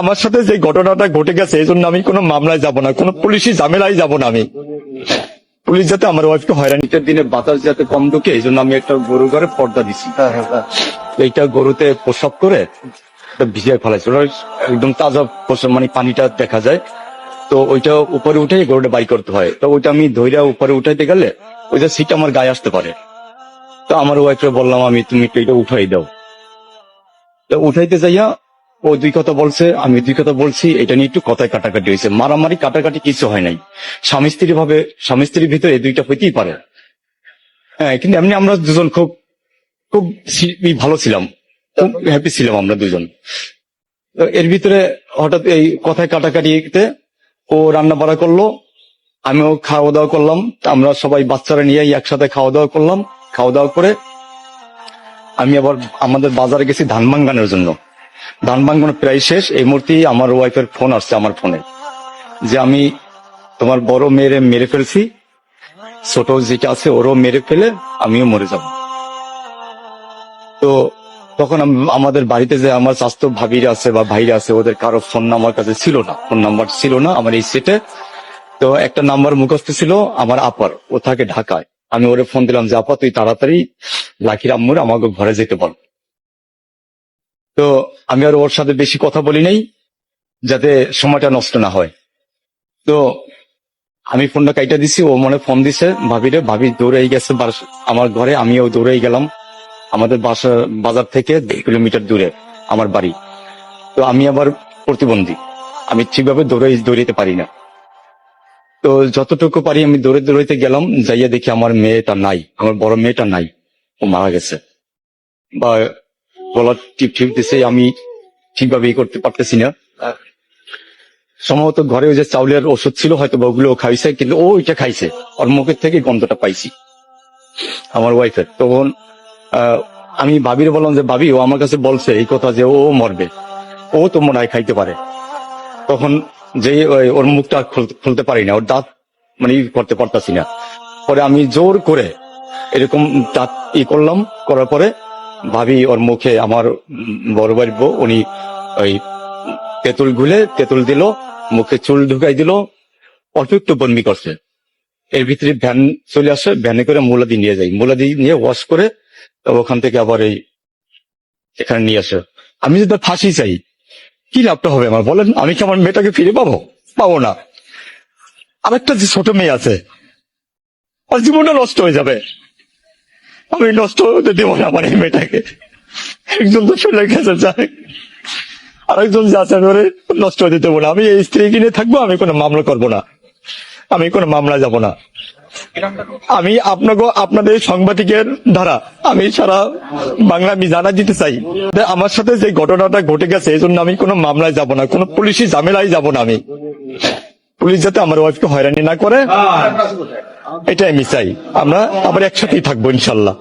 আমার সাথে যে ঘটনাটা ঘটে গেছে এই জন্য আমি কোনো মামলায় যাব না, কোনো পুলিশি ঝামেলায় যাব না আমি। পুলিশ যাতে আমার ওয়াইফকে হয়রানিটার দিনে বাতাস যাতে কম ঢুকে এই জন্য আমি একটা গরু ঘরে পর্দা দিছি। এইটা গরুতে প্রসব করে ভিজিয়ে ফেলাইছে। একদম তাজা মানে পানিটা দেখা যায়। তো ওইটা উপরে উঠে গরুটা বাই করতে হয়। তো ওইটা আমি ধৈর্য উপরে উঠাইতে গেলে ওইটা সিট আমার গায়ে আসতে পারে। তো আমার ওয়াইফকে বললাম আমি, তুমি এটা উঠাই দাও। তো উঠাইতে যাইয়া ও দুই কথা বলছে, আমি দুই কথা বলছি, এটা নিয়ে একটু কথায় কাটাকাটি হয়েছে। মারামারি, কাটাকাটি কিছু হয় নাই। স্বামী স্ত্রী ভাবে, স্বামী স্ত্রীর ভিতরে এই দুইটা হইতেই পারে। হ্যাঁ কিন্তু এমনি আমরা দুজন খুব খুব ভালো ছিলাম। খুব হ্যাপি ছিলাম আমরা দুজন। এর ভিতরে হঠাৎ এই কথায় কাটাকাটিতে ও রান্না বাড়া করল, আমিও খাওয়া দাওয়া করলাম, আমরা সবাই বাচ্চারা নিয়ে একসাথে খাওয়া দাওয়া করলাম। খাওয়া দাওয়া করে আমি আবার আমাদের বাজারে গেছি ধান ভাঙ্গানোর জন্য। ধান ভাঙ্গানো প্রায় শেষ। এই মুহূর্তে আমার ওয়াইফের ফোন আসছে আমার ফোনে যে আমি তোমার বড় মেয়েরে মেরে ফেলছি। ছোট যেটা আছে ওরও মেরে ফেলে আমিও মরে যাব। তো তখন আমাদের বাড়িতে যে আমার স্বাস্থ্য ভাবিরা আছে বা ভাইরা আছে, ওদের কারও ফোন নাম্বার কাছে ছিল না। ফোন নাম্বার ছিল না আমার এই সেটে তো একটা নাম্বার মুখস্থ ছিল আমার আপার। ও থাকে ঢাকায়। আমি ওরে ফোন দিলাম যে, আপা, তুই তাড়াতাড়ি লাকির আম্মুর আমাকে ঘরে যেতে বল। তো আমি আর ওর সাথে বেশি কথা বলি নাই, যাতে সময়টা নষ্ট না হয়। তো আমি ফোনটা কাইটা দিছি, ও মনে ফোন দিছে ভাবিরে ভাবি দৌড়ে গেছে আমার ঘরে, আমিও দৌড়ে গেলাম। আমাদের বাসা, বাজার থেকে দেড় কিলোমিটার দূরে আমার বাড়ি। তো আমি আবার প্রতিবন্ধী। আমি ঠিকভাবে দৌড়ে দৌড়াইতে পারি না। তো যতটুকু পারি আমি দৌড়ে দৌড়াইতে গেলাম, যাইয়া দেখি আমার মেয়েটা নাই, আমার বড় মেয়েটা নাই, ও মারা গেছে। বা গলা টিপ টিপ দিছে, আমি ঠিকভাবে করতে পারতেছি না। সম্ভবত ঘরে ওই যে চাউলের ওষুধ ছিল, হয়তো ওগুলো খাইছে, কিন্তু ও ওইটা খাইছে। ওর মুখের থেকে গন্ধটা পাইছি, আমার ওয়াইফের তখন আমি ভাবির বললাম যে, ভাবি, ও আমার কাছে বলছে এই কথা যে ও মরবে, ও তো মনে হয় খাইতে পারে। তখন যে ওর মুখটা খুল- খুলতে পারি না, ওর দাঁত মানে করতে পারতাছি না। পরে আমি জোর করে এরকম দাঁত ই করলাম, করার পরে ভাবি ওর মুখে আমার বড় বউ, উনি ওই তেঁতুল গুলে তেঁতুল দিল, মুখে চুল ঢুকাই দিল একটু বন্মি করছে। এর ভিতরে ভ্যান চলে আসে, ভ্যানে করে মুলাদি নিয়ে যাই মুলাদি নিয়ে ওয়াশ করে ওখান থেকে আবার এই এখানে নিয়ে আসে। আমি যদি ফাঁসি চাই, কি লাভটা হবে আমার? বলেন, আমি কি আমার মেয়েটাকে ফিরে পাবো? পাবো না। আরেকটা যে ছোট মেয়ে আছে, ওর জীবনটা নষ্ট হয়ে যাবে। আমি নষ্ট হতে দেবো না আমার এই মেয়েটাকে। একজন তো চলে গেছে যায় আরেকজন যাচ্ছে ধরে, নষ্ট হতে দেবো না। আমি এই স্ত্রী কিনে থাকব, আমি কোনো মামলা করব না। আমি কোনো মামলা যাব না। আমি আপনাকে আপনাদের সাংবাদিকের দ্বারা আমি সারা বাংলা আমি জানা দিতে চাই। আমার সাথে যে ঘটনাটা ঘটে গেছে এই জন্য আমি কোনো মামলায় যাব না, কোনো পুলিশি ঝামেলায় যাব না আমি। পুলিশ যাতে আমার ওয়াইফকে হয়রানি না করে। এটাই আমি চাই। আমরা আবার একসাথেই থাকব ইনশাল্লাহ।